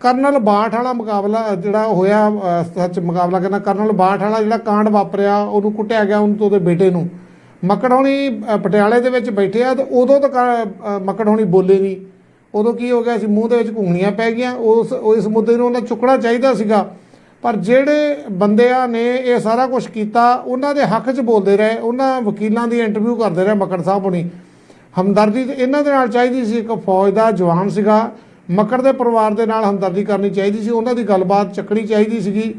Colonel Bath ਵਾਲਾ ਮੁਕਾਬਲਾ ਜਿਹੜਾ ਹੋਇਆ ਸੱਚ ਮੁਕਾਬਲਾ ਕਰਨਾ ਕਰਨਲ ਬਾਠ ਵਾਲਾ ਜਿਹੜਾ ਕਾਂਡ ਵਾਪਰਿਆ ਉਹਨੂੰ ਕੁੱਟਿਆ ਗਿਆ ਉਹਨੂੰ ਉਹਦੇ ਬੇਟੇ ਨੂੰ। ਮੱਕੜੋਣੀ ਅਹ, ਪਟਿਆਲੇ ਦੇ ਵਿੱਚ ਬੈਠੇ ਆ ਤੇ ਉਦੋਂ ਤੱਕ ਅਹ, ਮੱਕੜੋਣੀ ਬੋਲੇ ਨਹੀਂ। ਉਦੋਂ ਕੀ ਹੋ ਗਿਆ ਸੀ ਮੂੰਹ ਦੇ ਵਿੱਚ ਘੁੰਗਣੀਆਂ ਪੈ ਗਈਆਂ। ਉਸ ਇਸ ਮੁੱਦੇ ਨੂੰ ਉਹਨਾਂ ਚੁੱਕਣਾ ਚਾਹੀਦਾ ਸੀਗਾ। ਪਰ ਜਿਹੜੇ ਬੰਦਿਆਂ ਨੇ ਇਹ ਸਾਰਾ ਕੁਝ ਕੀਤਾ ਉਹਨਾਂ ਦੇ ਹੱਕ 'ਚ ਬੋਲਦੇ ਰਹੇ। ਉਹਨਾਂ ਵਕੀਲਾਂ ਦੀ ਇੰਟਰਵਿਊ ਕਰਦੇ ਰਹੇ ਮੱਕੜ ਸਾਹਿਬ ਹੁਣੀ। ਹਮਦਰਦੀ ਤੇ ਇਹਨਾਂ ਦੇ ਨਾਲ ਚਾਹੀਦੀ ਸੀ ਇੱਕ ਫੌਜ ਦਾ ਜਵਾਨ ਸੀਗਾ। ਮੱਕੜ ਦੇ ਪਰਿਵਾਰ ਦੇ ਨਾਲ ਹਮਦਰਦੀ ਕਰਨੀ ਚਾਹੀਦੀ ਸੀ ਉਹਨਾਂ ਦੀ ਗੱਲਬਾਤ ਚੱਕਣੀ ਚਾਹੀਦੀ ਸੀਗੀ।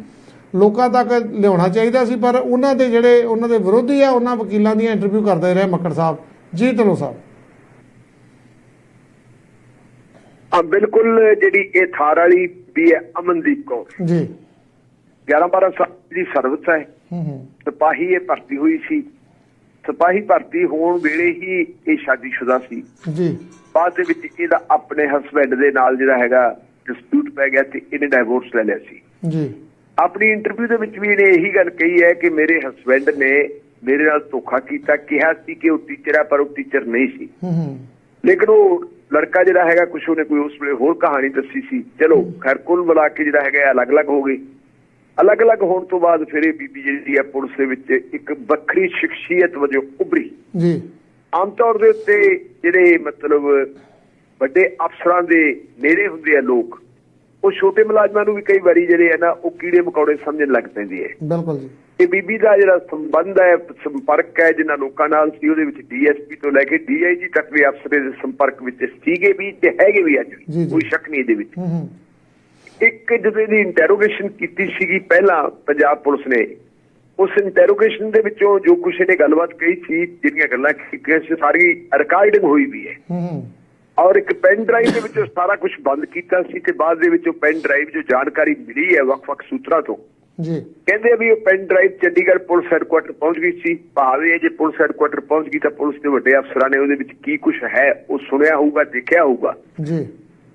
ਲੋਕਾਂ ਤੱਕ ਲਿਆਉਣਾ ਚਾਹੀਦਾ ਸੀ ਪਰ ਉਹਨਾਂ ਦੇ ਜਿਹੜੇ ਉਹਨਾਂ ਦੇ ਵਿਰੋਧੀ ਆ ਉਹਨਾਂ ਵਕੀਲਾਂ ਦੀਆਂ ਇੰਟਰਵਿਊ ਕਰਦੇ ਰਹੇ ਮੱਕੜ ਸਾਹਿਬ ਜੀ ਢਿੱਲੋਂ ਸਾਹਿਬ। ਆ ਬਿਲਕੁਲ ਜਿਹੜੀ ਇਹ ਥਾਰ ਵਾਲੀ ਵੀ ਹੈ ਅਮਨਦੀਪ ਕੌਰ। ਜੀ। 11 12 ਸਾਲ ਦੀ ਸਰਵਿਸ ਹੈ। ਹੂੰ ਹੂੰ। ਸਿਪਾਹੀ ਇਹ ਭਰਤੀ ਹੋਈ ਸੀ। ਸਿਪਾਹੀ ਭਰਤੀ ਹੋਣ ਵੇਲੇ ਹੀ ਇਹ ਸ਼ਾਦੀशुदा ਸੀ। ਜੀ। ਬਾਅਦ ਦੇ ਵਿੱਚ ਇਹਦਾ ਆਪਣੇ ਹਸਬੰਡ ਦੇ ਨਾਲ ਜਿਹੜਾ ਹੈਗਾ ਡਿਸਪਿਊਟ ਪੈ ਗਿਆ ਤੇ ਇਹਨੇ ਡਾਈਵੋਰਸ ਲੈ ਲਿਆ ਸੀ। ਜੀ। ਆਪਣੀ ਇੰਟਰਵਿਊ ਦੇ ਵਿੱਚ ਵੀ ਇਹਨੇ ਇਹੀ ਗੱਲ ਕਹੀ ਹੈ ਕਿ ਮੇਰੇ ਹਸਬੰਡ ਨੇ ਮੇਰੇ ਨਾਲ ਧੋਖਾ ਕੀਤਾ ਕਿਹਾ ਸੀ ਕਿ ਉਹ ਟੀਚਰ ਹੈ ਪਰ ਉਹ ਟੀਚਰ ਨਹੀਂ ਸੀ। ਹੂੰ ਲੇਕਿਨ ਉਹ ਲੜਕਾ ਜਿਹੜਾ ਹੈਗਾ ਕੁਛ ਉਹਨੇ ਕੋਈ ਉਸ ਵੇਲੇ ਹੋਰ ਕਹਾਣੀ ਦੱਸੀ ਸੀ। ਚਲੋ ਖੈਰ ਕੁੱਲ ਮਿਲਾ ਕੇ ਜਿਹੜਾ ਹੈਗਾ ਅਲੱਗ-ਅਲੱਗ ਹੋ ਗਏ ਅਲੱਗ-ਅਲੱਗ ਹੋਣ ਤੋਂ ਬਾਅਦ ਫਿਰ ਇਹ ਬੀਬੀ ਜਿਹੜੀ ਹੈ ਪੁਲਿਸ ਦੇ ਵਿੱਚ ਇੱਕ ਵੱਖਰੀ ਸ਼ਖਸੀਅਤ ਵਜੋਂ ਉੱਭਰੀ। ਜੀ। ਆਮ ਤੌਰ ਦੇ ਉੱਤੇ ਜਿਹੜੇ ਮਤਲਬ ਵੱਡੇ ਅਫਸਰਾਂ ਦੇ ਨੇੜੇ ਹੁੰਦੇ ਆ ਲੋਕ ਉਹ ਛੋਟੇ ਮੁਲਾਜ਼ਮਾਂ ਨੂੰ ਵੀ ਕਈ ਵਾਰੀ ਜਿਹੜੇ ਆ ਨਾ ਉਹ ਕੀੜੇ ਮਕੌੜੇ ਸਮਝਣ ਲੱਗ ਪੈਂਦੇ ਆ। ਬਿਲਕੁਲ ਜੀ। ਇਹ ਬੀਬੀ ਦਾ ਜਿਹੜਾ ਸੰਬੰਧ ਹੈ ਸੰਪਰਕ ਹੈ ਜਿਨ੍ਹਾਂ ਲੋਕਾਂ ਨਾਲ ਸੀ ਉਹਦੇ ਵਿੱਚ ਡੀਐਸਪੀ ਤੋਂ ਲੈ ਕੇ ਡੀਆਈਜੀ ਤੱਕ ਵੀ ਅਫਸਰ ਦੇ ਸੰਪਰਕ ਵਿੱਚ ਸੀਗੇ ਵੀ ਤੇ ਹੈਗੇ ਵੀ ਅੱਜ। ਕੋਈ ਸ਼ੱਕ ਨਹੀਂ ਇਹਦੇ ਵਿੱਚ। ਹੂੰ ਹੂੰ। ਇੱਕ ਜਦੋਂ ਇਹਦੀ ਇੰਟਰੋਗੇਸ਼ਨ ਕੀਤੀ ਸੀਗੀ ਪਹਿਲਾਂ ਪੰਜਾਬ ਪੁਲਿਸ ਨੇ ਉਸ ਇੰਟਰੋਗੇਸ਼ਨ ਦੇ ਵਿੱਚੋਂ ਜੋ ਕੁਛ ਇਹਨੇ ਗੱਲਬਾਤ ਕਹੀ ਸੀ ਜਿਹੜੀਆਂ ਗੱਲਾਂ ਕੀਤੀਆਂ ਸੀ ਸਾਰੀ ਰਿਕਾਰਡਿੰਗ ਹੋਈ ਵੀ ਹੈ। ਹੂੰ ਔਰ ਇੱਕ ਪੈਨ ਡਰਾਈਵ ਦੇ ਵਿੱਚੋਂ ਸਾਰਾ ਕੁਝ ਬੰਦ ਕੀਤਾ ਸੀ ਤੇ ਬਾਅਦ ਦੇ ਵਿੱਚ ਉਹ ਪੈਨ ਡਰਾਈਵ ਜੋ ਜਾਣਕਾਰੀ ਮਿਲੀ ਹੈ ਵੱਖ-ਵੱਖ ਸੂਤਰਾਂ ਤੋਂ ਜੀ। ਕਹਿੰਦੇ ਵੀ ਉਹ pen drive Chandigarh police headquarter ਪਹੁੰਚ ਗਈ ਸੀ। ਭਾਵੇਂ ਜੇ ਪੁਲਿਸ ਹੈਡਕੁਆਟਰ ਪਹੁੰਚ ਗਈ ਤਾਂ ਪੁਲਿਸ ਦੇ ਵੱਡੇ ਅਫਸਰਾਂ ਨੇ ਉਹਦੇ ਵਿੱਚ ਕੀ ਕੁਝ ਹੈ ਉਹ ਸੁਣਿਆ ਹੋਊਗਾ ਦੇਖਿਆ ਹੋਊਗਾ। ਜੀ।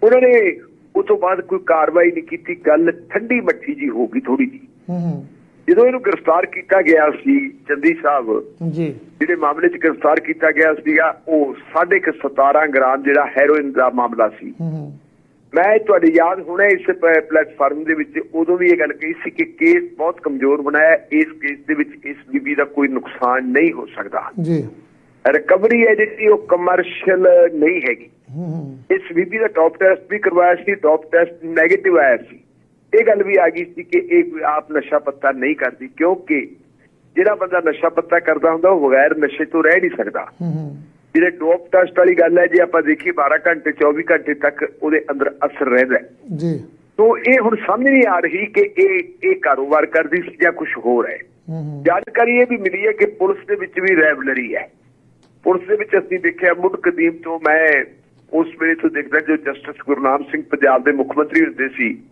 ਉਹਨਾਂ ਨੇ ਉਸ ਤੋਂ ਬਾਅਦ ਕੋਈ ਕਾਰਵਾਈ ਨਹੀਂ ਕੀਤੀ ਗੱਲ ਠੰਡੀ ਮੱਠੀ ਜੀ ਹੋ ਗਈ ਥੋੜੀ ਜੀ। ਹੂੰ ਹੂੰ। ਜਦੋਂ ਇਹਨੂੰ ਗ੍ਰਿਫਤਾਰ ਕੀਤਾ ਗਿਆ ਸੀ ਚੰਦੀ ਸਾਹਿਬ ਜੀ। ਜਿਹੜੇ ਮਾਮਲੇ 'ਚ ਗ੍ਰਿਫਤਾਰ ਕੀਤਾ ਗਿਆ ਸੀਗਾ ਉਹ 17.5 ਗ੍ਰਾਮ ਜਿਹੜਾ ਹੈਰੋਇਨ ਦਾ ਮਾਮਲਾ ਸੀ। ਮੈਂ ਤੁਹਾਡੀ ਯਾਦ ਹੋਣਾ ਇਸ ਪਲੇਟਫਾਰਮ ਦੇ ਵਿੱਚ ਉਦੋਂ ਵੀ ਇਹ ਗੱਲ ਕਹੀ ਸੀ ਕਿ ਕੇਸ ਬਹੁਤ ਕਮਜ਼ੋਰ ਬਣਾਇਆ ਇਸ ਕੇਸ ਦੇ ਵਿੱਚ ਇਸ ਬੀਬੀ ਦਾ ਕੋਈ ਨੁਕਸਾਨ ਨਹੀਂ ਹੋ ਸਕਦਾ। ਜੀ। ਰਿਕਵਰੀ ਹੈ ਜਿਹੜੀ ਉਹ ਕਮਰਸ਼ੀਅਲ ਨਹੀਂ ਹੈਗੀ। ਇਸ ਬੀਬੀ ਦਾ ਟੌਪ ਟੈਸਟ ਵੀ ਕਰਵਾਇਆ ਸੀ ਟੌਪ ਟੈਸਟ 네ਗੇਟਿਵ ਆਇਆ ਸੀ। ਇਹ ਗੱਲ ਵੀ ਆ ਗਈ ਸੀ ਕਿ ਇਹ ਕੋਈ ਆਪ ਨਸ਼ਾ ਪੱਤਾ ਨਹੀਂ ਕਰਦੀ ਕਿਉਂਕਿ ਜਿਹੜਾ ਬੰਦਾ ਨਸ਼ਾ ਪੱਤਾ ਕਰਦਾ ਹੁੰਦਾ ਉਹ ਬਗੈਰ ਨਸ਼ੇ ਤੋਂ ਰਹਿ ਨਹੀਂ ਸਕਦਾ। ਜਿਹੜੇ ਟੌਪ ਟੈਸਟ ਵਾਲੀ ਗੱਲ ਹੈ ਜੇ ਆਪਾਂ ਦੇਖੀਏ 12 ਘੰਟੇ 24 ਘੰਟੇ ਤੱਕ ਉਹਦੇ ਅੰਦਰ ਅਸਰ ਰਹਿੰਦਾ ਜੀ। ਤੋ ਇਹ ਹੁਣ ਸਮਝ ਨਹੀਂ ਆ ਰਹੀ ਕਿ ਇਹ ਇਹ ਕਾਰੋਬਾਰ ਕਰਦੀ ਸੀ ਜਾਂ ਕੁਝ ਹੋਰ ਹੂੰ। ਜਾਣਕਾਰੀ ਇਹ ਵੀ ਮਿਲੀ ਹੈ ਕਿ ਪੁਲਿਸ ਦੇ ਵਿੱਚ ਵੀ ਰੈਵਲਰੀ ਹੈ। ਪੁਲਿਸ ਦੇ ਵਿੱਚ ਅਸੀਂ ਦੇਖਿਆ ਮੁੱਢ ਕਦੀਮ ਤੋਂ ਮੈਂ ਉਸ ਵੇਲੇ ਤੋਂ ਦੇਖਦਾ ਜੋ ਜਸਟਿਸ ਗੁਰਨਾਮ ਸਿੰਘ ਪੰਜਾਬ ਦੇ ਮੁੱਖ ਮੰਤਰੀ ਹੁੰਦੇ ਸੀ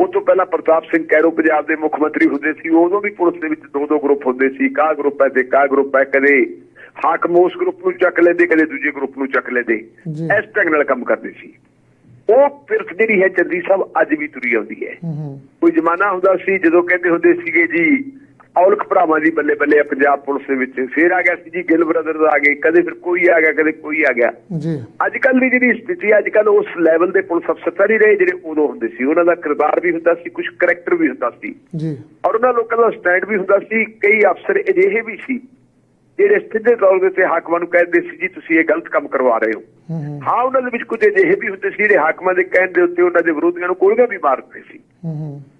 ਉਹ ਤੋਂ ਪਹਿਲਾਂ ਪ੍ਰਤਾਪ ਸਿੰਘ ਕੈਰੋ ਪੰਜਾਬ ਦੇ ਮੁੱਖ ਮੰਤਰੀ ਹੁੰਦੇ ਸੀ ਉਦੋਂ ਵੀ ਪੁਲਿਸ ਦੇ ਵਿੱਚ ਦੋ ਦੋ ਗਰੁੱਪ ਹੁੰਦੇ ਸੀ ਕਾ ਗਰੁੱਪ ਹੈ ਤੇ ਕਾ ਗਰੁੱਪ ਹੈ ਕਦੇ ਹਾਕਮ ਉਸ ਗਰੁੱਪ ਨੂੰ ਚੱਕ ਲੈਂਦੇ ਕਦੇ ਦੂਜੇ ਗਰੁੱਪ ਨੂੰ ਚੱਕ ਲੈਂਦੇ। ਇਸ ਢੰਗ ਨਾਲ ਕੰਮ ਕਰਦੇ ਸੀ। ਉਹ ਫਿਰਕ ਜਿਹੜੀ ਹੈ ਚੰਦੀ ਸਾਹਿਬ ਅੱਜ ਵੀ ਤੁਰੀ ਆਉਂਦੀ ਹੂੰ। ਕੋਈ ਜ਼ਮਾਨਾ ਹੁੰਦਾ ਸੀ ਜਦੋਂ ਕਹਿੰਦੇ ਹੁੰਦੇ ਸੀਗੇ ਜੀ ਔਲਖ ਭਰਾਵਾਂ ਦੀ ਬੱਲੇ ਬੱਲੇ ਪੰਜਾਬ ਪੁਲਿਸ ਦੇ ਵਿੱਚ ਫੇਰ ਆ ਗਿਆ ਸੀ ਜੀ ਗਿੱਲ ਬ੍ਰਦਰਜ਼ ਆ ਗਏ ਕਦੇ ਫਿਰ ਕੋਈ ਆ ਗਿਆ ਕਦੇ ਕੋਈ ਆ ਗਿਆ। ਜੀ। ਅੱਜ ਕੱਲ ਦੀ ਜਿਹੜੀ ਸਥਿਤੀ ਅੱਜ ਕੱਲ ਉਸ ਲੈਵਲ ਦੇ ਪੁਲਿਸ ਅਫਸਰ ਤਾਂ ਨਹੀਂ ਰਹੇ ਜਿਹੜੇ ਉਦੋਂ ਹੁੰਦੇ ਸੀ। ਉਹਨਾਂ ਦਾ ਕਿਰਦਾਰ ਵੀ ਹੁੰਦਾ ਸੀ ਕੁਝ ਕਰੈਕਟਰ ਵੀ ਹੁੰਦਾ ਸੀ। ਜੀ। ਔਰ ਉਹਨਾਂ ਲੋਕਾਂ ਦਾ ਸਟੈਂਡ ਵੀ ਹੁੰਦਾ ਸੀ ਕਈ ਅਫਸਰ ਅਜਿਹੇ ਵੀ ਸੀ ਜਿਹੜੇ ਸਿੱਧੇ ਤੌਰ ਦੇ ਉੱਤੇ ਹਾਕਮਾਂ ਨੂੰ ਕਹਿੰਦੇ ਸੀ ਜੀ ਤੁਸੀਂ ਇਹ ਗਲਤ ਕੰਮ ਕਰਵਾ ਰਹੇ ਹੋ। ਹੂੰ। ਉਹਨਾਂ ਦੇ ਵਿੱਚ ਕੁਝ ਅਜਿਹੇ ਵੀ ਹੁੰਦੇ ਸੀ ਜਿਹੜੇ ਹਾਕਮਾਂ ਦੇ ਕਹਿਣ ਦੇ ਉੱਤੇ ਉਹਨਾਂ ਦੇ ਵਿਰੋਧੀਆਂ ਨੂੰ ਗੋਲੀਆਂ ਵੀ ਮਾਰਦੇ ਸੀ।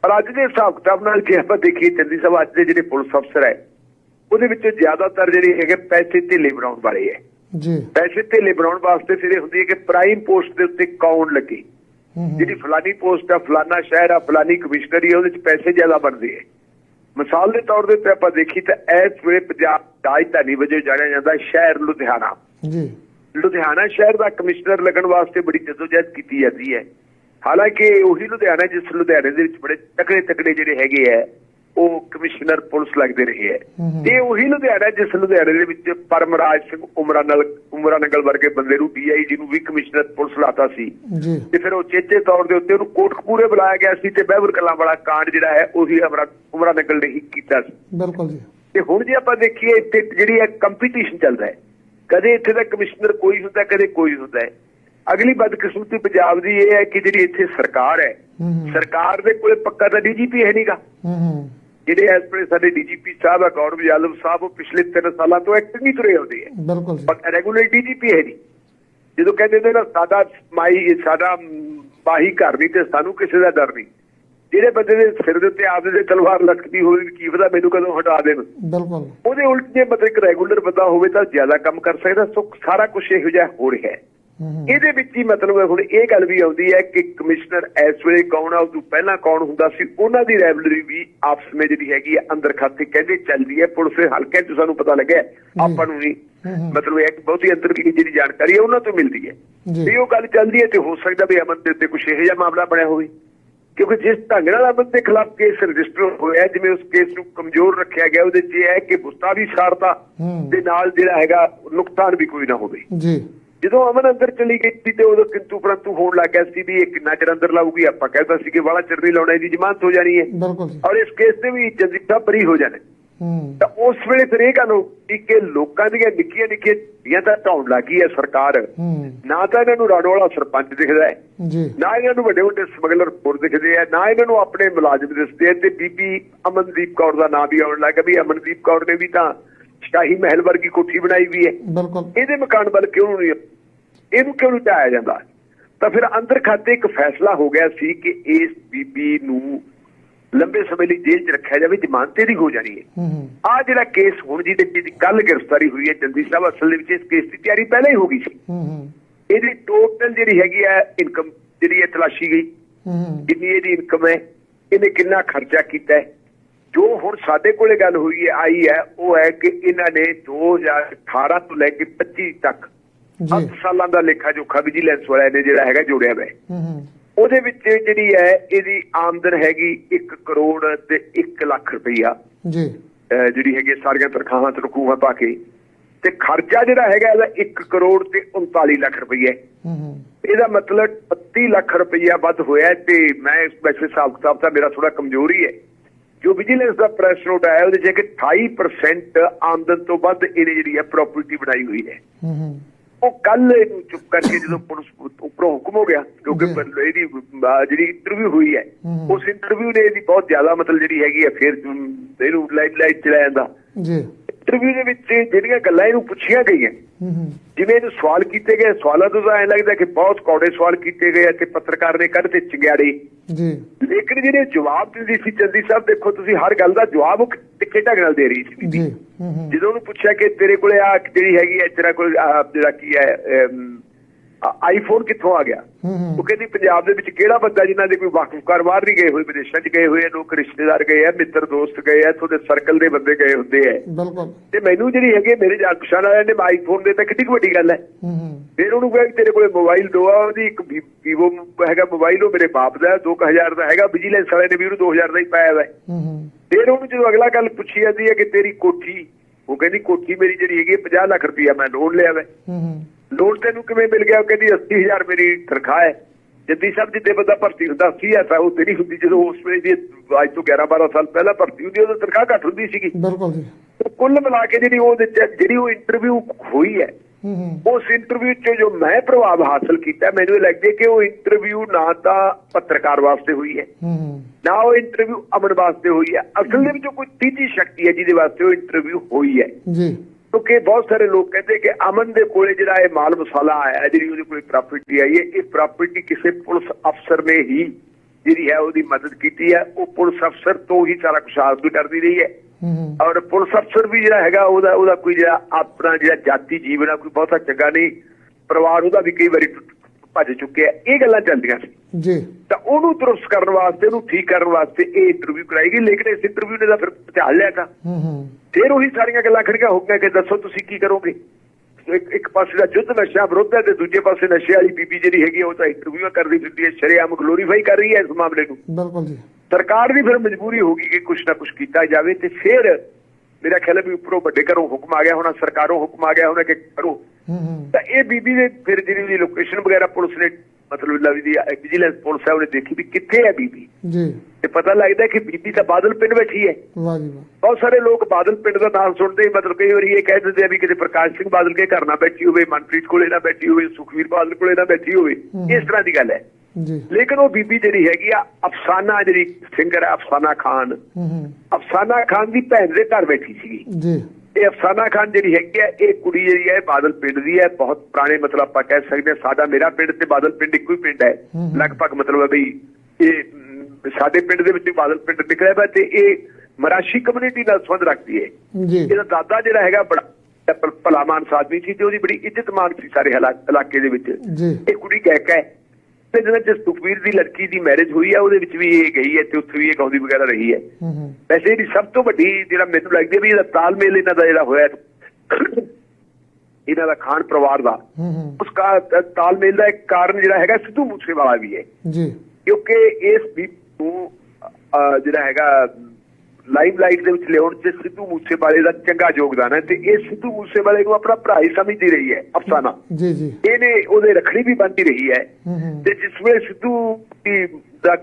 ਪਰ ਅੱਜ ਦੇ ਹਿਸਾਬ ਕਿਤਾਬ ਨਾਲ ਜੇ ਆਪਾਂ ਦੇਖੀਏ ਚੰਦੀ ਅੱਜ ਦੇ ਜਿਹੜੇ ਪੁਲਿਸ ਅਫਸਰ ਹੈ ਉਹਦੇ ਵਿੱਚ ਜ਼ਿਆਦਾਤਰ ਜਿਹੜੇ ਹੈਗੇ ਪੈਸੇ ਧੇਲੇ ਬਣਾਉਣ ਵਾਲੇ ਹੈ। ਜੀ। ਪੈਸੇ ਧੇਲੇ ਬਣਾਉਣ ਵਾਸਤੇ ਫਿਰ ਹੁੰਦੀ ਹੈ ਕਿ ਪ੍ਰਾਈਮ ਪੋਸਟ ਦੇ ਉੱਤੇ ਕੌਣ ਲੱਗੇ? ਜਿਹੜੀ ਫਲਾਨੀ ਪੋਸਟ ਆ ਫਲਾਨਾ ਸ਼ਹਿਰ ਆ ਫਲਾਨੀ ਕਮਿਸ਼ਨਰੀ ਆ ਉਹਦੇ ਵਿੱਚ ਪੈਸੇ ਜ਼ਿਆਦਾ ਬਣਦੇ ਹੈ। ਮਿਸਾਲ ਦੇ ਤੌਰ ਦੇ ਉੱਤੇ ਆਪਾਂ ਦੇਖੀ ਤਾਂ ਇਸ ਵੇਲੇ ਪੰਜਾਬ ਰਾਜਧਾਨੀ ਵਜੋਂ ਜਾਣਿਆ ਜਾਂਦਾ ਸ਼ਹਿਰ ਲੁਧਿਆਣਾ। ਜੀ। ਲੁਧਿਆਣਾ ਸ਼ਹਿਰ ਦਾ ਕਮਿਸ਼ਨਰ ਲੱਗਣ ਵਾਸਤੇ ਬੜੀ ਜਦੋਜਹਿਦ ਕੀਤੀ ਜਾਂਦੀ ਹੈ। ਹਾਲਾਂਕਿ ਉਹੀ ਲੁਧਿਆਣਾ ਜਿਸ ਲੁਧਿਆਣੇ ਦੇ ਵਿੱਚ ਬੜੇ ਤਕੜੇ ਤਕੜੇ ਜਿਹੜੇ ਹੈਗੇ ਆ ਉਹ ਕਮਿਸ਼ਨਰ ਪੁਲਿਸ ਲੱਗਦੇ ਰਹੇ ਹੈ। ਤੇ ਉਹੀ ਲੁਧਿਆਣਾ ਜਿਸ ਲੁਧਿਆਣੇ ਦੇ ਵਿੱਚ ਪਰਮਰਾਜ ਸਿੰਘ ਉਮਰਾ ਨਾਲ ਉਮਰਾ ਨਗਲ ਵਰਗੇ ਬੰਦੇ ਨੂੰ ਡੀਆਈਜੀ ਨੂੰ ਵੀ ਕਮਿਸ਼ਨਰ ਪੁਲਿਸ ਲਾਤਾ ਸੀ। ਜੀ। ਤੇ ਫਿਰ ਉਹ ਚੇਚੇ ਤੌਰ ਦੇ ਉੱਤੇ ਉਹਨੂੰ ਕੋਟਕਪੂਰੇ ਬੁਲਾਇਆ ਗਿਆ ਸੀ ਤੇ ਬਹਿਬਲ ਕਲਾਂ ਵਾਲਾ ਕਾਂਡ ਜਿਹੜਾ ਹੈ ਉਹੀ ਉਮਰਾ ਉਮਰਾ ਨਗਲ ਨੇ ਹੀ ਕੀਤਾ ਸੀ। ਬਿਲਕੁਲ ਜੀ। ਤੇ ਹੁਣ ਜੇ ਆਪਾਂ ਦੇਖੀਏ ਇੱਥੇ ਜਿਹੜੀ ਹੈ ਕੰਪੀਟੀਸ਼ਨ ਚੱਲਦਾ ਹੈ। ਕਦੇ ਇੱਥੇ ਦਾ ਕਮਿਸ਼ਨਰ ਕੋਈ ਹੁੰਦਾ ਕਦੇ ਕੋਈ ਹੁੰਦਾ। ਅਗਲੀ ਬਦਕਿਸਮਤੀ ਪੰਜਾਬ ਦੀ ਇਹ ਹੈ ਕਿ ਜਿਹੜੀ ਇੱਥੇ ਸਰਕਾਰ ਹੈ ਸਰਕਾਰ ਦੇ ਕੋਲੇ ਪੱਕਾ ਤਾਂ ਡੀਜੀਪੀ ਹੈ ਨਹੀਂਗਾ ਜਿਹੜੇ ਇਸ ਵੇਲੇ ਸਾਡੇ ਡੀਜੀਪੀ ਸਾਹਿਬ ਆ ਗੌਰਵ ਯਾਦਵ ਸਾਹਿਬ ਉਹ ਪਿਛਲੇ 3 ਸਾਲਾਂ ਤੋਂ ਐਕਟਿਵ ਨਹੀਂ ਤੁਰੇ ਆਉਂਦੇ ਹੈ। ਬਿਲਕੁਲ ਜੀ। ਰੈਗੂਲਰ ਡੀਜੀਪੀ ਹੈ ਨਹੀਂ ਜਦੋਂ ਕਹਿੰਦੇ ਨੇ ਨਾ ਸਾਡਾ ਮਾਈ ਸਾਡਾ ਬਾਹੀ ਘਰ ਨਹੀਂ ਤੇ ਸਾਨੂੰ ਕਿਸੇ ਦਾ ਡਰ ਨਹੀਂ। ਜਿਹੜੇ ਬੰਦੇ ਦੇ ਸਿਰ ਦੇ ਉੱਤੇ ਆਪਦੇ ਦੇ ਤਲਵਾਰ ਲਟਕਦੀ ਹੋਵੇ ਕੀ ਪਤਾ ਮੈਨੂੰ ਕਦੋਂ ਹਟਾ ਦੇਣ। ਬਿਲਕੁਲ। ਉਹਦੇ ਉਲਟ ਜੇ ਮਤਲਬ ਇੱਕ ਰੈਗੂਲਰ ਬੰਦਾ ਹੋਵੇ ਤਾਂ ਜ਼ਿਆਦਾ ਕੰਮ ਕਰ ਸਕਦਾ ਸੋ ਸਾਰਾ ਕੁਝ ਇਹੋ ਜਿਹਾ ਹੋ। ਰਿਹਾ ਹੈ। ਇਹਦੇ ਵਿੱਚ ਹੀ ਮਤਲਬ ਹੁਣ ਇਹ ਗੱਲ ਵੀ ਆਉਂਦੀ ਹੈ ਕਿ ਕਮਿਸ਼ਨਰ ਇਸ ਵੇਲੇ ਕੌਣ ਆ ਉਸ ਤੋਂ ਪਹਿਲਾਂ ਕੌਣ ਹੁੰਦਾ ਸੀ ਉਹਨਾਂ ਦੀ ਰੈਵਲਰੀ ਵੀ ਆਪਸ ਵਿੱਚ ਜਿਹੜੀ ਹੈਗੀ ਹੈ ਅੰਦਰ ਖਾਤੇ ਕਹਿੰਦੇ ਚੱਲਦੀ ਹੈ ਪੁਲਿਸ ਦੇ ਹਲਕੇ 'ਚ ਸਾਨੂੰ ਪਤਾ ਲੱਗਿਆ ਆਪਾਂ ਨੂੰ ਨਹੀਂ ਮਤਲਬ ਇਹ ਕਿ ਬਹੁਤੀ ਅੰਦਰ ਦੀ ਜਿਹੜੀ ਜਾਣਕਾਰੀ ਹੈ ਉਹਨਾਂ ਤੋਂ ਮਿਲਦੀ ਹੈ। ਜੀ। ਵੀ ਉਹ ਗੱਲ ਚੱਲਦੀ ਹੈ ਤੇ ਹੋ ਸਕਦਾ ਵੀ ਅਮਨ ਦੇ ਉੱਤੇ ਕੁਝ ਇਹੋ ਜਿਹਾ ਮਾਮਲਾ ਬਣਿਆ ਹੋਵੇ। ਕਿਉਂਕਿ ਜਿਸ ਢੰਗ ਨਾਲ ਅਮਨ ਦੇ ਖਿਲਾਫ ਕੇਸ ਰਜਿਸਟਰ ਹੋਇਆ ਜਿਵੇਂ ਉਸ ਕੇਸ ਨੂੰ ਕਮਜ਼ੋਰ ਰੱਖਿਆ ਗਿਆ ਉਹਦੇ 'ਚ ਇਹ ਹੈ ਕਿ ਗੁੱਸਾ ਵੀ ਸਾੜਤਾ ਹੂੰ। ਤੇ ਨਾਲ ਜਿਹੜਾ ਹੈਗਾ ਨੁਕਸਾਨ ਵੀ ਕੋਈ ਨਾ ਹੋਵੇ। ਜੀ। ਜਦੋਂ ਅਮਨ ਅੰਦਰ ਚਲੀ ਗਈ ਸੀ ਤੇ ਉਦੋਂ ਕਿੰਤੂ ਪਰੰਤੂ ਹੋਣ ਲੱਗ ਗਿਆ ਸੀ ਵੀ ਇਹ ਕਿੰਨਾ ਚਿਰ ਅੰਦਰ ਲਾਊਗੀ ਆਪਾਂ ਕਹਿੰਦਾ ਸੀ ਕਿ ਵਾਲਾ ਚਿਰ ਨਹੀਂ ਲਾਉਣਾ ਇਹਦੀ ਜ਼ਮਾਨਤ ਹੋ ਜਾਣੀ ਹੈ। ਔਰ ਇਸ ਕੇਸ ਦੇ ਵੀ ਜੰਦਿਕਾ ਬਰੀ ਹੋ ਜਾਣੇ। ਤਾਂ ਉਸ ਵੇਲੇ ਫਿਰ ਇਹ ਗੱਲ ਹੋਈ ਕਿ ਲੋਕਾਂ ਦੀਆਂ ਨਿੱਕੀਆਂ ਨਿੱਕੀਆਂ ਦੀਆਂ ਤਾਂ ਢਾਉਣ ਲੱਗੀ ਹੈ ਸਰਕਾਰ। ਨਾ ਤਾਂ ਇਹਨਾਂ ਨੂੰ ਰਾਣੋ ਵਾਲਾ ਸਰਪੰਚ ਦਿਖਦਾ ਹੈ ਜੀ। ਨਾ ਇਹਨਾਂ ਨੂੰ ਵੱਡੇ ਵੱਡੇ ਸਮਗਲਰ ਹੋਰ ਦਿਖਦੇ ਆ ਨਾ ਇਹਨਾਂ ਨੂੰ ਆਪਣੇ ਮੁਲਾਜ਼ਮ ਦਿਸਦੇ ਆ ਤੇ ਬੀਬੀ ਅਮਨਦੀਪ ਕੌਰ ਦਾ ਨਾਮ ਵੀ ਆਉਣ ਲੱਗਾ ਵੀ ਅਮਨਦੀਪ ਕੌਰ ਨੇ ਵੀ ਤਾਂ ਸ਼ਾਹੀ ਮਹਿਲ ਵਰਗੀ ਕੋਠੀ ਬਣਾਈ ਵੀ ਹੈ। ਬਿਲਕੁਲ। ਇਹਦੇ ਮਕਾਨ ਵੱਲ ਕਿਉਂ ਨਹੀਂ ਇਹਨੂੰ ਕਿਉਂ ਨਹੀਂ ਜਾਂਦਾ? ਤਾਂ ਫਿਰ ਅੰਦਰ ਖਾਤੇ ਇੱਕ ਫੈਸਲਾ ਹੋ ਗਿਆ ਸੀ ਕਿ ਇਸ ਬੀਬੀ ਨੂੰ ਲੰਬੇ ਸਮੇਂ ਲਈ ਜੇਲ੍ਹ 'ਚ ਰੱਖਿਆ ਜਾਵੇ ਜ਼ਮਾਨਤ ਦੀ ਹੋ ਜਾਣੀ ਹੈ। ਆ ਜਿਹੜਾ ਕੇਸ ਹੁਣ ਜਿਹਦੇ ਜਿਹਦੀ ਕੱਲ ਗ੍ਰਿਫਤਾਰੀ ਹੋਈ ਹੈ ਜੰਦੀ ਸਾਹਿਬ ਅਸਲ ਦੇ ਵਿੱਚ ਇਸ ਕੇਸ ਦੀ ਤਿਆਰੀ ਪਹਿਲਾਂ ਹੀ ਹੋ ਗਈ ਸੀ। ਇਹਦੀ ਟੋਟਲ ਜਿਹੜੀ ਹੈਗੀ ਹੈ ਇਨਕਮ ਜਿਹੜੀ ਹੈ ਤਲਾਸ਼ੀ ਗਈ। ਜਿੰਨੀ ਇਹਦੀ ਇਨਕਮ ਹੈ ਇਹਨੇ ਕਿੰਨਾ ਖਰਚਾ ਕੀਤਾ ਹੈ। ਜੋ ਹੁਣ ਸਾਡੇ ਕੋਲੇ ਗੱਲ ਹੋਈ ਹੈ ਆਈ ਹੈ ਉਹ ਹੈ ਕਿ ਇਹਨਾਂ ਨੇ 2018 ਤੋਂ ਲੈ ਕੇ 25 ਤੱਕ ਜੀ। 8 ਸਾਲਾਂ ਦਾ ਲੇਖਾ ਜੋਖਾ ਵਿਜੀਲੈਂਸ ਵਾਲਿਆਂ ਨੇ ਜਿਹੜਾ ਹੈਗਾ ਜੋੜਿਆ ਹੋਇਆ ਹੂੰ। ਉਹਦੇ ਵਿੱਚ ਜਿਹੜੀ ਹੈ ਇਹਦੀ ਆਮਦਨ ਹੈਗੀ 1 ਕਰੋੜ ਤੇ 1 ਲੱਖ ਰੁਪਈਆ। ਜੀ। ਜਿਹੜੀ ਹੈਗੀ ਸਾਰੀਆਂ ਤਨਖਾਹਾਂ ਤਨਖੂਹਾਂ ਪਾ ਕੇ। ਤੇ ਖਰਚਾ ਜਿਹੜਾ ਹੈਗਾ ਇਹਦਾ 1 ਕਰੋੜ ਤੇ 39 ਲੱਖ ਰੁਪਈਆ ਹੈ। ਇਹਦਾ ਮਤਲਬ 32 ਲੱਖ ਰੁਪਈਆ ਵੱਧ ਹੋਇਆ ਤੇ ਮੈਂ ਇਸ ਵੈਸੇ ਹਿਸਾਬ ਕਿਤਾਬ ਤਾਂ ਮੇਰਾ ਥੋੜਾ ਕਮਜ਼ੋਰੀ ਹੈ ਜੋ ਵਿਜੀਲੈਂਸ ਦਾ ਪ੍ਰੈਸ ਨੋਟ ਆਇਆ ਉਹਦੇ 'ਚ ਕਿ 28% ਆਮਦਨ ਤੋਂ ਵੱਧ ਇਹਨੇ ਜਿਹੜੀ ਹੈ ਪ੍ਰਾਪਰਟੀ ਬਣਾਈ ਹੋਈ ਹੈ। ਹੂੰ ਹੂੰ। ਉਹ ਕੱਲ ਇਹਨੂੰ ਚੁੱਪ ਕਰਕੇ ਜਦੋਂ ਪੁਲਿਸ ਉੱਪਰੋਂ ਹੁਕਮ ਹੋ ਗਿਆ ਕਿਉਂਕਿ ਇਹਦੀ ਜਿਹੜੀ ਇੰਟਰਵਿਊ ਹੋਈ ਹੈ। ਉਸ ਇੰਟਰਵਿਊ ਨੇ ਇਹਦੀ ਬਹੁਤ ਜ਼ਿਆਦਾ ਮਤਲਬ ਜਿਹੜੀ ਹੈਗੀ ਹੈ ਫਿਰ ਇਹਨੂੰ ਲਾਈਟ ਲਾਈਟ ਚਲਾ ਜਾਂਦਾ। ਜੀ। ਇੰਟਰਵਿਊ ਦੇ ਵਿੱਚ ਜਿਹੜੀਆਂ ਗੱਲਾਂ ਇਹਨੂੰ ਪੁੱਛੀਆਂ ਗਈਆਂ ਜਿਵੇਂ ਇਹਨੂੰ ਸਵਾਲ ਕੀਤੇ ਗਏ ਸਵਾਲਾਂ ਤੋਂ ਐਂ ਲੱਗਦਾ ਕਿ ਬਹੁਤ ਕੌੜੇ ਸਵਾਲ ਕੀਤੇ ਗਏ ਆ ਤੇ ਪੱਤਰਕਾਰ ਨੇ ਕੱਢ ਤੇ ਚਿੰਗਿਆੜੇ। ਜੀ। ਲੇਕਿਨ ਜਿਹੜੇ ਜਵਾਬ ਦਿੰਦੀ ਸੀ ਚੰਦੀ ਸਾਹਿਬ ਦੇਖੋ ਤੁਸੀਂ ਹਰ ਗੱਲ ਦਾ ਜਵਾਬ ਉਹ ਟਿੱਕੇ ਢੰਗ ਨਾਲ ਦੇ ਰਹੀ ਸੀ। ਜੀ। ਜਦੋਂ ਉਹਨੂੰ ਪੁੱਛਿਆ ਕਿ ਤੇਰੇ ਕੋਲੇ ਆ ਜਿਹੜੀ ਹੈਗੀ ਹੈ ਤੇਰਾ ਕੋਲ ਜਿਹੜਾ ਕੀ ਹੈ ਆਈਫੋਨ ਕਿੱਥੋਂ ਆ ਗਿਆ? ਉਹ ਕਹਿੰਦੀ ਪੰਜਾਬ ਦੇ ਵਿੱਚ ਕਿਹੜਾ ਬੰਦਾ ਜਿਨ੍ਹਾਂ ਦੇ ਕੋਈ ਵਾਕਫਕਾਰ ਬਾਹਰ ਨਹੀਂ ਗਏ ਹੋਏ ਵਿਦੇਸ਼ਾਂ 'ਚ ਗਏ ਹੋਏ ਲੋਕ ਰਿਸ਼ਤੇਦਾਰ ਗਏ ਆ ਮਿੱਤਰ ਦੋਸਤ ਗਏ ਆ ਤੁਹਾਡੇ ਸਰਕਲ ਦੇ ਬੰਦੇ ਗਏ ਹੁੰਦੇ ਆ। ਬਿਲਕੁਲ। ਤੇ ਮੈਨੂੰ ਜਿਹੜੀ ਹੈਗੀ ਮੇਰੇ ਜਾਣ ਪਛਾਣ ਵਾਲਿਆਂ ਨੇ ਆਈਫੋਨ ਦੇ ਤਾਂ ਕਿੰਨੀ ਕੁ ਵੱਡੀ ਗੱਲ ਹੈ। ਫਿਰ ਉਹਨੂੰ ਕਿਹਾ ਤੇਰੇ ਕੋਲੇ ਮੋਬਾਈਲ ਦੋ ਆ ਉਹਦੀ ਇੱਕ ਵੀਵੋ ਹੈਗਾ ਮੋਬਾਈਲ ਉਹ ਮੇਰੇ ਬਾਪ ਦਾ 2000 ਦਾ ਹੈਗਾ ਵਿਜੀਲੈਂਸ ਵਾਲੇ ਨੇ ਵੀ ਉਹਨੂੰ 2000 ਦਾ ਹੀ ਪਾਇਆ ਹੋਇਆ ਹੂੰ। ਫਿਰ ਉਹਨੂੰ ਜਦੋਂ ਅਗਲਾ ਗੱਲ ਪੁੱਛੀ ਜਾਂਦੀ ਹੈ ਕਿ ਤੇਰੀ ਕੋਠੀ ਉਹ ਕਹਿੰਦੀ ਕੋਠੀ ਮੇਰੀ ਜਿਹੜੀ ਹੈਗੀ ਹੈ 50 ਲੱਖ ਰੁਪਈਆ ਮੈਂ ਲੋਨ ਲਿਆ ਵਾ। ਹੂੰ ਹੂੰ। ਲੋਨ ਤੈਨੂੰ ਕਿਵੇਂ ਮਿਲ ਗਿਆ? ਉਹ ਕਹਿੰਦੀ 80000 ਮੇਰੀ ਤਨਖਾਹ ਹੈ। ਜੱਦੀ ਸਾਹਿਬ ਜਿੱਦੇ ਬੰਦਾ ਭਰਤੀ ਹੁੰਦਾ 80000 ਤਾਂ ਉਹ ਤੇਰੀ ਹੁੰਦੀ ਜਦੋਂ ਉਸ ਵੇਲੇ ਦੀ ਅੱਜ ਤੋਂ 11 12 ਸਾਲ ਪਹਿਲਾਂ ਭਰਤੀ ਹੁੰਦੀ ਉਦੋਂ ਤਨਖਾਹ ਘੱਟ ਹੁੰਦੀ ਸੀਗੀ। ਬਿਲਕੁਲ ਜੀ। ਕੁੱਲ ਮਿਲਾ ਕੇ ਜਿਹੜੀ ਉਹਦੇ ਚ ਜਿਹੜੀ ਉਹ ਇੰਟਰਵਿਊ ਹੋਈ ਹੂੰ ਉਸ ਇੰਟਰਵਿਊ 'ਚ ਜੋ ਮੈਂ ਪ੍ਰਭਾਵ ਹਾਸਲ ਕੀਤਾ ਮੈਨੂੰ ਇਹ ਲੱਗਦਾ ਕਿ ਉਹ ਇੰਟਰਵਿਊ ਨਾ ਤਾਂ ਪੱਤਰਕਾਰ ਵਾਸਤੇ ਹੋਈ ਹੈ। ਨਾ ਉਹ ਇੰਟਰਵਿਊ ਅਮਨ ਵਾਸਤੇ ਹੋਈ ਹੈ। ਅਸਲ ਦੇ ਵਿੱਚ ਕੋਈ ਤੀਜੀ ਸ਼ਕਤੀ ਹੈ ਜਿਹਦੇ ਵਾਸਤੇ ਉਹ ਇੰਟਰਵਿਊ ਹੋਈ ਹੈ। ਜੀ। ਕਿਉਂਕਿ ਬਹੁਤ ਸਾਰੇ ਲੋਕ ਕਹਿੰਦੇ ਕਿ ਅਮਨ ਦੇ ਕੋਲੇ ਜਿਹੜਾ ਇਹ ਮਾਲ ਮਸਾਲਾ ਆਇਆ ਜਿਹੜੀ ਉਹਦੇ ਕੋਲੇ ਪ੍ਰਾਪਰਟੀ ਆਈ ਹੈ ਇਹ ਪ੍ਰਾਪਰਟੀ ਕਿਸੇ ਪੁਲਿਸ ਅਫਸਰ ਨੇ ਹੀ ਜਿਹੜੀ ਹੈ ਉਹਦੀ ਮਦਦ ਕੀਤੀ ਹੈ। ਉਹ ਪੁਲਿਸ ਅਫਸਰ ਤੋਂ ਹੀ ਸਾਰਾ ਕੁਝ ਆਪ ਵੀ ਕਰਦੀ ਰਹੀ ਹੂੰ। ਔਰ ਪੁਲਿਸ ਅਫਸਰ ਵੀ ਜਿਹੜਾ ਹੈਗਾ ਉਹਦਾ ਉਹਦਾ ਕੋਈ ਜਿਹੜਾ ਆਪਣਾ ਜਿਹੜਾ ਜਾਤੀ ਜੀਵਨ ਆ ਕੋਈ ਬਹੁਤਾ ਚੰਗਾ ਨਹੀਂ। ਪਰਿਵਾਰ ਉਹਦਾ ਵੀ ਕਈ ਵਾਰੀ ਭੱਜ ਚੁੱਕਿਆ ਇਹ ਗੱਲਾਂ ਚੱਲਦੀਆਂ ਸੀ। ਜੀ। ਤਾਂ ਉਹਨੂੰ ਦਰੁਸਤ ਕਰਨ ਵਾਸਤੇ ਉਹਨੂੰ ਠੀਕ ਕਰਨ ਵਾਸਤੇ ਇਹ ਇੰਟਰਵਿਊ ਕਰਾਈ ਗਈ ਲੇਕਿਨ ਇਸ ਇੰਟਰਵਿਊ ਨੇ ਤਾਂ ਫਿਰ ਝਾਲ ਲਿਆ ਤਾਂ। ਹੂੰ ਹੂੰ। ਫਿਰ ਉਹੀ ਸਾਰੀਆਂ ਗੱਲਾਂ ਖੜੀਆਂ ਹੋ ਗਈਆਂ ਕਿ ਦੱਸੋ ਤੁਸੀਂ ਕੀ ਕਰੋਗੇ? ਇੱਕ ਇੱਕ ਪਾਸੇ ਦਾ ਯੁੱਧ ਨਸ਼ਾ ਵਿਰੋਧ ਹੈ ਤੇ ਦੂਜੇ ਪਾਸੇ ਨਸ਼ੇ ਵਾਲੀ ਬੀਬੀ ਜਿਹੜੀ ਹੈਗੀ ਉਹ ਤਾਂ ਇੰਟਰਵਿਊ ਕਰਦੀ ਫਿਰਦੀ ਹੈ ਸ਼ਰੇਆਮ ਗਲੋਰੀਫਾਈ ਕਰ ਰਹੀ ਹੈ ਇਸ ਮਾਮਲੇ ਨੂੰ। ਬਿਲਕੁਲ ਜੀ। ਸਰਕਾਰ ਦੀ ਫਿਰ ਮਜਬੂਰੀ ਹੋਗੀ ਕਿ ਕੁਝ ਨਾ ਕੁਝ ਕੀਤਾ ਜਾਵੇ ਤੇ ਫਿਰ ਮੇਰਾ ਖਿਆਲ ਹੈ ਵੀ ਉੱਪਰੋਂ ਵੱਡੇ ਘਰੋਂ ਹੁਕਮ ਆ ਗਿਆ ਹੋਣਾ ਸਰਕਾਰੋਂ ਹੁਕਮ ਆ ਗਿਆ ਹੋਣਾ ਕਿ ਕਰੋ। ਹੂੰ ਹੂੰ। ਤਾਂ ਇਹ ਬੀਬੀ ਦੇ ਫਿਰ ਜਿਹੜੀ ਲੋਕੇਸ਼ਨ ਵਗੈਰਾ ਪੁਲਿਸ ਨੇ ਮਤਲਬ ਲਵੀ ਦੀ ਵਿਜੀਲੈਂਸ ਪੁਲਿਸ ਹੈ ਉਹਨੇ ਦੇਖੀ ਵੀ ਕਿੱਥੇ ਹੈ ਬੀਬੀ। ਜੀ। ਤੇ ਪਤਾ ਲੱਗਦਾ ਕਿ ਬੀਬੀ ਤਾਂ ਬਾਦਲ ਪਿੰਡ ਬੈਠੀ ਹੈ ਵਾਹ ਜੀ ਵਾਹ। ਬਹੁਤ ਸਾਰੇ ਲੋਕ ਬਾਦਲ ਪਿੰਡ ਦਾ ਨਾਮ ਸੁਣਦੇ ਹੀ ਮਤਲਬ ਕਈ ਵਾਰੀ ਇਹ ਕਹਿ ਦਿੰਦੇ ਆ ਵੀ ਕਿਤੇ ਪ੍ਰਕਾਸ਼ ਸਿੰਘ ਬਾਦਲ ਕੇ ਘਰ ਨਾ ਬੈਠੀ ਹੋਵੇ ਮਨਪ੍ਰੀਤ ਕੋਲੇ ਨਾ ਬੈਠੀ ਹੋਵੇ ਸੁਖਵੀਰ ਬਾਦਲ ਕੋਲੇ ਨਾ ਬੈਠੀ ਹੋਵੇ। ਇਸ ਤਰ੍ਹਾਂ ਦੀ ਗੱਲ ਹੈ। ਜੀ। ਲੇਕਿਨ ਉਹ ਬੀਬੀ ਜਿਹੜੀ ਹੈਗੀ ਆ ਅਫਸਾਨਾ ਜਿਹੜੀ ਸਿੰਗਰ ਹੈ ਅਫਸਾਨਾ ਖਾਨ ਅਫਸਾਨਾ ਖਾਨ ਦੀ ਭੈਣ ਦੇ ਘਰ ਬੈਠੀ ਸੀਗੀ। ਜੀ। ਇਹ ਅਫਸਾਨਾ ਖਾਨ ਜਿਹੜੀ ਹੈਗੀ ਹੈ ਇਹ ਕੁੜੀ ਜਿਹੜੀ ਹੈ ਬਾਦਲ ਪਿੰਡ ਦੀ ਹੈ ਬਹੁਤ ਪੁਰਾਣੇ ਮਤਲਬ ਆਪਾਂ ਕਹਿ ਸਕਦੇ ਹਾਂ ਸਾਡਾ ਮੇਰਾ ਪਿੰਡ ਤੇ ਬਾਦਲ ਪਿੰਡ ਇੱਕੋ ਹੀ ਪਿੰਡ ਹੈ। ਲਗਭਗ ਮਤਲਬ ਹੈ ਵੀ ਇਹ ਸਾਡੇ ਪਿੰਡ ਦੇ ਵਿੱਚ ਹੀ ਬਾਦਲ ਪਿੰਡ ਨਿਕਲਿਆ ਵਾ ਤੇ ਇਹ ਮਰਾਸ਼ੀ ਕਮਿਊਨਿਟੀ ਨਾਲ ਸੰਬੰਧ ਰੱਖਦੀ ਹੈ। ਇਹਦਾ ਦਾਦਾ ਜਿਹੜਾ ਹੈਗਾ ਬੜਾ ਭ- ਭਲਾ ਮਾਨਸ ਆਦਮੀ ਸੀ ਤੇ ਉਹਦੀ ਬੜੀ ਇੱਜ਼ਤ ਮਾਨ ਸੀ ਸਾਰੇ ਇਲਾਕੇ ਦੇ ਵਿੱਚ। ਇਹ ਕੁੜੀ ਗਾਇਕਾ ਹੈ। ਤੇ ਜਦੋਂ ਜਿਸ ਸੁਖਵੀਰ ਦੀ ਲੜਕੀ ਦੀ ਮੈਰਿਜ ਹੋਈ ਹੈ ਉਹਦੇ ਵਿੱਚ ਵੀ ਇਹ ਗਈ ਹੈ ਤੇ ਉੱਥੇ ਵੀ ਇਹ ਗਾਉਂਦੀ ਵਗੈਰਾ ਰਹੀ ਹੈ। ਵੈਸੇ ਇਹਦੀ ਸਭ ਤੋਂ ਵੱਡੀ ਜਿਹੜਾ ਮੈਨੂੰ ਲੱਗਦੀ ਵੀ ਇਹਦਾ ਤਾਲਮੇਲ ਇਹਨਾਂ ਦਾ ਜਿਹੜਾ ਹੋਇਆ ਇਹਨਾਂ ਦਾ ਖਾਨ ਪਰਿਵਾਰ ਦਾ ਉਸ ਕਾ ਤਾਲਮੇਲ ਦਾ ਇੱਕ ਕਾਰਨ ਜਿਹੜਾ ਹੈਗਾ ਸਿੱਧੂ ਮੂਸੇਵਾਲਾ ਵੀ ਹੈ। ਜੀ। ਕਿਉਂਕਿ ਇਸ ਵੀ ਨੂੰ ਜਿਹੜਾ ਹੈਗਾ ਲਾਈਵ ਲਾਈਟ ਦੇ ਵਿੱਚ ਲਿਆਉਣ 'ਚ ਸਿੱਧੂ ਮੂਸੇਵਾਲੇ ਦਾ ਚੰਗਾ ਯੋਗਦਾਨ ਹੈ ਤੇ ਇਹ ਸਿੱਧੂ ਮੂਸੇਵਾਲੇ ਨੂੰ ਆਪਣਾ ਭਰਾ ਹੀ ਸਮਝਦੀ ਰਹੀ ਹੈ ਅਫਸਾਨਾ। ਜੀ ਜੀ। ਇਹਨੇ ਉਹਦੇ ਰੱਖੜੀ ਵੀ ਬੰਦੀ ਰਹੀ ਹੈ ਤੇ ਜਿਸ ਵੇਲੇ ਸਿੱਧੂ ਦੀ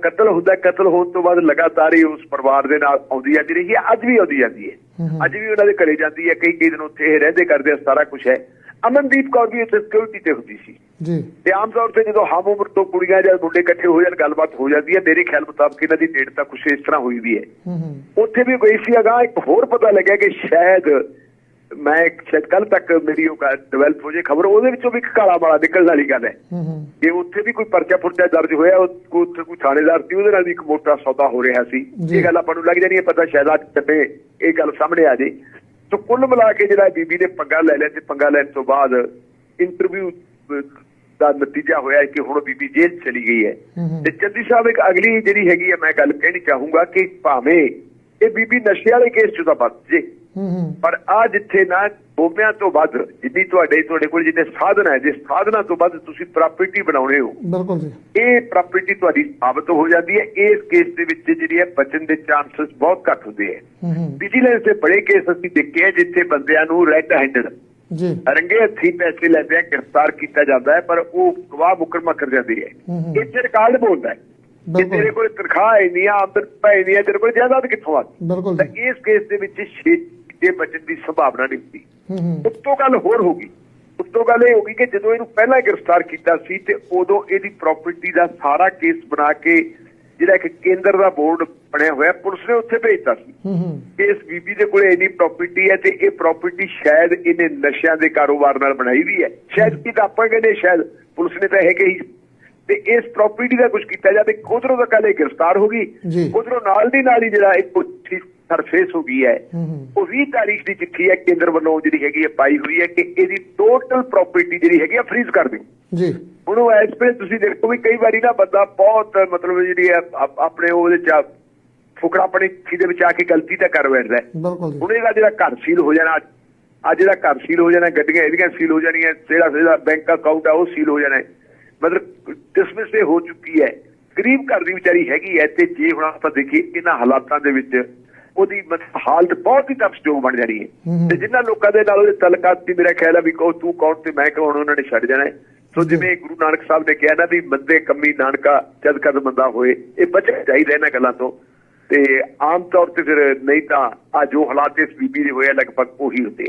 ਕਤਲ ਹੁੰਦਾ ਕਤਲ ਹੋਣ ਤੋਂ ਬਾਅਦ ਲਗਾਤਾਰ ਹੀ ਉਸ ਪਰਿਵਾਰ ਦੇ ਨਾਲ ਆਉਂਦੀ ਜਾਂਦੀ ਰਹੀ ਹੈ ਅੱਜ ਵੀ ਆਉਂਦੀ ਜਾਂਦੀ ਹੂੰ। ਅੱਜ ਵੀ ਉਹਨਾਂ ਦੇ ਘਰੇ ਜਾਂਦੀ ਹੈ ਕਈ ਕਈ ਦਿਨ ਉੱਥੇ ਰਹਿੰਦੇ ਕਰਦੇ ਆ ਸਾਰਾ ਕੁਝ ਹੈ। ਅਮਨਦੀਪ ਕੌਰ ਵੀ ਉੱਥੇ ਸਿਕਿਉਰਿਟੀ ਤੇ ਹੁੰਦੀ ਸੀ। ਜੀ। ਤੇ ਆਮ ਤੌਰ ਤੇ ਜਦੋਂ ਹਮ ਉਮਰ ਤੋਂ ਕੁੜੀਆਂ ਜਾਂ ਮੁੰਡੇ ਇਕੱਠੇ ਹੋ ਜਾਣ ਗੱਲਬਾਤ ਹੋ ਜਾਂਦੀ ਹੈ। ਮੇਰੇ ਖਿਆਲ ਮੁਤਾਬਕ ਇਹਨਾਂ ਦੀ ਡੇਟ ਤਾਂ ਕੁਝ ਇਸ ਤਰ੍ਹਾਂ ਹੋਈ ਵੀ ਹੈ। ਹੂੰ ਹੂੰ। ਉੱਥੇ ਵੀ ਗਈ ਸੀ ਅਗਾ ਇੱਕ ਹੋਰ ਪਤਾ ਲੱਗਿਆ ਕਿ ਸ਼ਾਇਦ ਮੈਂ ਸ਼ਾਇਦ ਕੱਲ ਤੱਕ ਮੇਰੀ ਉਹ ਡਿਵੈਲਪ ਹੋ ਜੇ ਖਬਰ ਉਹਦੇ ਵਿੱਚੋਂ ਵੀ ਇੱਕ ਕਾਲਾ ਵਾਲਾ ਨਿਕਲਣ ਵਾਲੀ ਗੱਲ ਹੈ। ਹੂੰ ਹੂੰ। ਕਿ ਉੱਥੇ ਵੀ ਕੋਈ ਪਰਚਾ ਪੁਰਚਾ ਦਰਜ ਹੋਇਆ ਉਹ- ਕੋਈ ਉੱਥੇ ਕੋਈ ਥਾਣੇਦਾਰ ਸੀ ਉਹਦੇ ਨਾਲ ਵੀ ਇੱਕ ਮੋਟਾ ਸੌਦਾ ਹੋ ਰਿਹਾ ਸੀ। ਇਹ ਗੱਲ ਆਪਾਂ ਨੂੰ ਲੱਗ ਜਾਣੀ ਹੈ ਪਤਾ ਸ਼ਾਇਦ ਅੱਜ ਤੱਕੇ ਇਹ ਗੱਲ ਸਾਹਮਣੇ ਆ ਜੇ। ਸੋ ਕੁੱਲ ਮਿਲਾ ਕੇ ਜਿਹੜਾ ਬੀਬੀ ਨੇ ਪੰਗਾ ਲੈ ਲਿਆ ਤੇ ਪੰਗਾ ਲੈਣ ਤੋਂ ਬਾਅਦ ਇੰਟਰਵਿਊ ਦਾ ਨਤੀਜਾ ਹੋਇਆ ਕਿ ਹੁਣ ਬੀਬੀ ਜੇਲ੍ਹ ਚਲੀ ਗਈ ਹੈ। ਤੇ ਚੰਦੀ ਸਾਹਿਬ ਇੱਕ ਅਗਲੀ ਜਿਹੜੀ ਹੈਗੀ ਹੈ ਮੈਂ ਗੱਲ ਕਹਿਣੀ ਚਾਹੂੰਗਾ ਕਿ ਭਾਵੇਂ ਇਹ ਬੀਬੀ ਨਸ਼ੇ ਵਾਲੇ ਕੇਸ 'ਚ ਤਾਂ ਬਚ ਜੇ ਪਰ ਆ ਜਿੱਥੇ ਨਾ ਬੋਬਿਆਂ ਤੋਂ ਵੱਧ ਜਿੰਨੀ ਤੁਹਾਡੇ ਤੁਹਾਡੇ ਕੋਲ ਜਿੱਥੇ ਸਾਧਨ ਹੈ ਜਿਸ ਸਾਧਨਾਂ ਤੋਂ ਵੱਧ ਤੁਸੀਂ ਪ੍ਰਾਪਰਟੀ ਬਣਾਉਣੇ ਹੋ ਬਿਲਕੁਲ ਜੀ। ਇਹ ਪ੍ਰਾਪਰਟੀ ਤੁਹਾਡੀ ਸਾਬਤ ਹੋ ਜਾਂਦੀ ਹੈ। ਇਸ ਕੇਸ ਦੇ ਵਿੱਚ ਜਿਹੜੀ ਹੈ ਬਚਣ ਦੇ ਚਾਂਸਸ ਬਹੁਤ ਘੱਟ ਹੁੰਦੇ ਹੈ। ਵਿਜੀਲੈਂਸ ਦੇ ਬੜੇ ਕੇਸ ਅਸੀਂ ਦੇਖੇ ਹੈ ਜਿੱਥੇ ਬੰਦਿਆਂ ਨੂੰ ਰੈੱਡ ਹੈਂਡਡ ਜੀ। ਰੰਗੇ ਹੱਥੀ ਪੈਸੇ ਲੈਂਦੇ ਆ ਗ੍ਰਿਫਤਾਰ ਕੀਤਾ ਜਾਂਦਾ ਹੈ ਪਰ ਉਹ ਗਵਾਹ ਮੁਕਰਮਾ ਕਰ ਜਾਂਦੀ ਹੈ। ਚ ਰਿਕਾਰਡ ਬੋਲਦਾ ਹੈ ਕਿ। ਤੇਰੇ ਕੋਲ ਤਨਖਾਹ ਹੈ ਨਹੀਂ ਆਮਦਨ ਪੈ ਨਹੀਂ ਹੈ ਤੇਰੇ ਕੋਲ ਜਾਇਦਾਦ ਕਿੱਥੋਂ ਆ? ਬਿਲਕੁਲ ਤਾਂ ਜੀ ਇਸ ਕੇਸ ਦੇ ਵਿੱਚ ਛੇ ਦੇ ਬਚਣ ਦੀ ਸੰਭਾਵਨਾ ਨਹੀਂ ਹੁੰਦੀ। ਉੱਤੋਂ ਗੱਲ ਹੋਰ ਹੋ ਗਈ। ਉੱਤੋਂ ਗੱਲ ਇਹ ਹੋ ਗਈ ਕਿ ਜਦੋਂ ਇਹਨੂੰ ਪਹਿਲਾਂ ਗ੍ਰਿਫਤਾਰ ਕੀਤਾ ਸੀ ਤੇ ਉਦੋਂ ਇਹਦੀ ਪ੍ਰਾਪਰਟੀ ਦਾ ਸਾਰਾ ਕੇਸ ਬਣਾ ਕੇ ਜਿਹੜਾ ਇੱਕ ਕੇਂਦਰ ਦਾ ਬੋਰਡ ਬਣਿਆ ਹੋਇਆ ਪੁਲਿਸ ਨੇ ਉੱਥੇ ਭੇਜਤਾ ਸੀ। ਕਿ ਇਸ ਬੀਬੀ ਦੇ ਕੋਲੇ ਇੰਨੀ ਪ੍ਰਾਪਰਟੀ ਹੈ ਤੇ ਇਹ ਪ੍ਰਾਪਰਟੀ ਸ਼ਾਇਦ ਇਹਨੇ ਨਸ਼ਿਆਂ ਦੇ ਕਾਰੋਬਾਰ ਨਾਲ ਬਣਾਈ ਵੀ ਹੈ। ਸ਼ਾਇਦ ਕੀ ਤਾਂ ਆਪਾਂ ਕਹਿੰਦੇ ਸ਼ਾਇਦ ਪੁਲਿਸ ਨੇ ਤਾਂ ਇਹ ਕਹੀ ਤੇ ਇਸ ਪ੍ਰਾਪਰਟੀ ਦਾ ਕੁਝ ਕੀਤਾ ਜਾਵੇ ਉਧਰੋਂ ਤਾਂ ਕੱਲ ਇਹ ਗ੍ਰਿਫਤਾਰ ਹੋ ਗਈ। ਜੀ। ਉਧਰੋਂ ਨਾਲ ਦੀ ਨਾਲ ਹੀ ਜਿਹੜਾ ਇੱਕ ਸਰਫੇਸ ਹੋ ਗਈ ਹੈ। ਉਹ 20 ਤਾਰੀਖ ਦੀ ਚਿੱਠੀ ਹੈ ਕੇਂਦਰ ਵੱਲੋਂ ਜਿਹੜੀ ਹੈਗੀ ਹੈ ਪਾਈ ਹੋਈ ਹੈ ਕਿ ਇਹਦੀ ਟੋਟਲ ਪ੍ਰਾਪਰਟੀ ਜਿਹੜੀ ਹੈਗੀ ਹੈ ਫ੍ਰੀਜ਼ ਕਰ ਦਿਓ ਜੀ। ਹੁਣ ਉਹ ਇਸ ਵੇਲੇ ਤੁਸੀਂ ਦੇਖੋ ਵੀ ਕਈ ਵਾਰੀ ਨਾ ਬੰਦਾ ਬਹੁਤ ਮਤਲਬ ਜਿਹੜੀ ਹੈ ਆਪ- ਆਪਣੇ ਉਹਦੇ ਚ ਫੁਕਰਾ ਆਪਣੀ ਦੇ ਵਿੱਚ ਆ ਕੇ ਗਲਤੀ ਤਾਂ ਕਰ ਬੈਠਦਾ। ਬਿਲਕੁਲ ਹੁਣ ਇਹਦਾ ਜਿਹੜਾ ਘਰ ਸੀਲ ਹੋ ਜਾਣਾ ਅੱਜ ਜਿਹੜਾ ਘਰ ਸੀਲ ਹੋ ਜਾਣਾ ਗੱਡੀਆਂ ਇਹਦੀਆਂ ਸੀਲ ਹੋ ਜਾਣੀਆਂ ਜਿਹੜਾ ਜਿਹੜਾ ਬੈਂਕ ਅਕਾਊਂਟ ਆ ਉਹ ਸੀਲ ਹੋ ਜਾਣਾ। ਮਤਲਬ ਡਿਸਮਿਸ ਤੇ ਹੋ ਚੁੱਕੀ ਹੈ। ਗਰੀਬ ਘਰ ਦੀ ਵਿਚਾਰੀ ਹੈਗੀ ਹੈ ਤੇ ਜੇ ਹੁਣ ਆਪਾਂ ਦੇਖੀਏ ਇਹਨਾਂ ਹਾਲਾਤਾਂ ਦੇ ਵਿੱਚ ਉਹਦੀ ਹਾਲਤ ਬਹੁਤ ਹੀ ਤਪਸਯੋਗ ਬਣ ਜਾਣੀ ਹੂੰ। ਤੇ ਜਿਨ੍ਹਾਂ ਲੋਕਾਂ ਦੇ ਨਾਲ ਉਹਦੇ ਤਲਕਾਤ ਦੀ ਮੇਰਾ ਖਿਆਲ ਹੈ ਵੀ ਕਹੋ ਤੂੰ ਕੌਣ ਤੇ ਮੈਂ ਕੌਣ ਉਹਨਾਂ ਨੇ ਛੱਡ ਜਾਣਾ। ਸੋ। ਜਿਵੇਂ ਗੁਰੂ ਨਾਨਕ ਸਾਹਿਬ ਨੇ ਕਿਹਾ ਨਾ ਵੀ ਬੰਦੇ ਕੰਮੀ ਨਾਨਕਾ ਜਦ ਕਦ ਬੰਦਾ ਹੋਏ ਇਹ ਬਚਣਾ ਚਾਹੀਦਾ ਇਹਨਾਂ ਗੱਲਾਂ ਤੋਂ ਤੇ ਆਮ ਤੌਰ ਤੇ ਫਿਰ ਨਹੀਂ ਤਾਂ ਆ ਜੋ ਹਾਲਾਤ ਇਸ ਬੀਬੀ ਦੇ ਹੋਏ ਲਗਭਗ ਉਹੀ ਹੁੰਦੇ